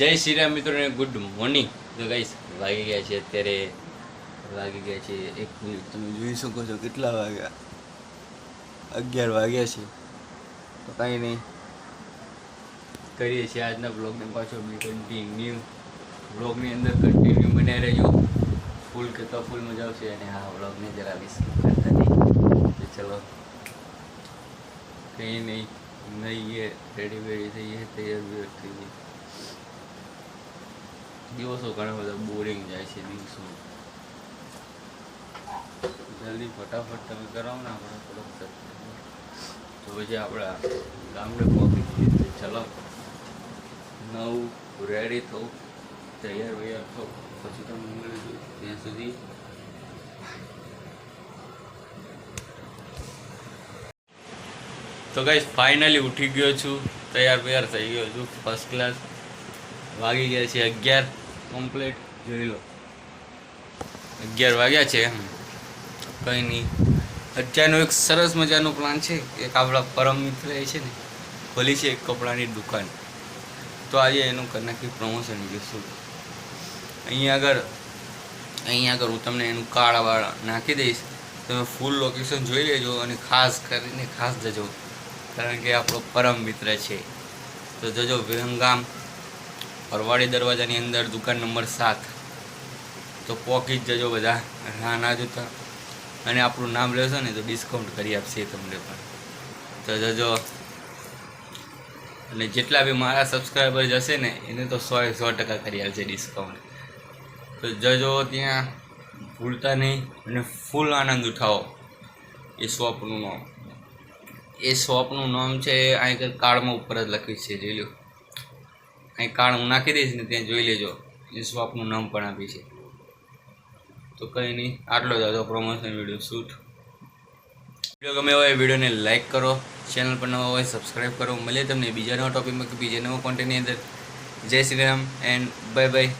જય શ્રી રામ મિત્રોને good morning. તો ગાઈસ વાગી ગયા છે અત્યારે વાગી ગયા છે એક મિનિટ. તમે જોઈ શકો છો કેટલા વાગ્યા? અગિયાર વાગ્યા છે. તો કાંઈ નહીં. કરીએ છીએ આજના બ્લોગને પાછો બી કન્ટિન્યુ બ્લોગની અંદર કન્ટિન્યુ બનાવી રહેજો. ફૂલ કે તો ફૂલ મજા આવશે અને હા બ્લોગને જરા બી કરતા નહીં. તો ચલો. કંઈ નહીં. નહીં રેડી વેડી થઈએ તૈયાર થઈએ. દિવસો ઘણા બધા બોરિંગ જાય છે દિવસો. જલ્દી ફટાફટ તમે કરાવો ને આપણે થોડોક તો પછી આપણા ગામડે પહોંચી જઈએ ચલો. નવું રેડી થવું તૈયાર વૈયાર થવું પછી તમે મળીશું ત્યાં સુધી. તો ગાઈસ ફાઇનલી ઉઠી ગયો છું. તૈયાર તૈયાર થઈ ગયો છું. ફર્સ્ટ ક્લાસ વાગી ગયા છે અગિયાર. કમ્પ્લીટ જોઈ લો. અગિયાર વાગ્યા છે કંઈ નહીં. અત્યારનો એક સરસ મજાનો પ્લાન છે એક આપણા પરમ મિત્ર એ છે ને ખોલી છે એક કપડાની દુકાન. તો આજે એનું કરી નાખી પ્રમોશન જોઈશું અહીંયા આગળ અહીંયા આગળ હું તમને એનું કાર્ડ વાળ નાખી દઈશ. તમે ફૂલ લોકેશન જોઈ લેજો અને ખાસ કરીને ખાસ જજો. કારણ કે આપણો પરમ મિત્ર છે. તો જજો વિહંગામ. પરવાડી દરવાજાની અંદર દુકાન નંબર સાત. તો પોકી જ જજો બધા. ના ના જોતા. અને આપણું નામ લેશો ને તો ડિસ્કાઉન્ટ કરી આપશે તમને પણ. તો જજો. અને જેટલા બી મારા સબસ્ક્રાઈબર જશે ને, એને તો સો સો ટકા કરી આપશે ડિસ્કાઉન્ટ તો જજો ત્યાં ભૂલતા નહીં અને ફૂલ આનંદ ઉઠાવો. એ શોપનું નામ. એ શોપનું નામ છે અહીં કાળમાં ઉપર જ લખ્યું છે, જોઈ લો અહીં કાર્ડ હું નાખી દઈશ ને ત્યાં જોઈ લેજો. એ શોપનું નામ પણ આપી છે. તો કંઈ નહીં, આટલો જ હતો પ્રમોશન વીડિયો શૂટ વીડિયો ગમે હોય વિડીયોને લાઇક કરો. ચેનલ પર નવા હોય સબસ્ક્રાઈબ કરો. મળીએ તમને બીજા નવા ટોપિકમાં કે બીજા નવા કોન્ટેન્ટની અંદર. જય Shri Ram and bye bye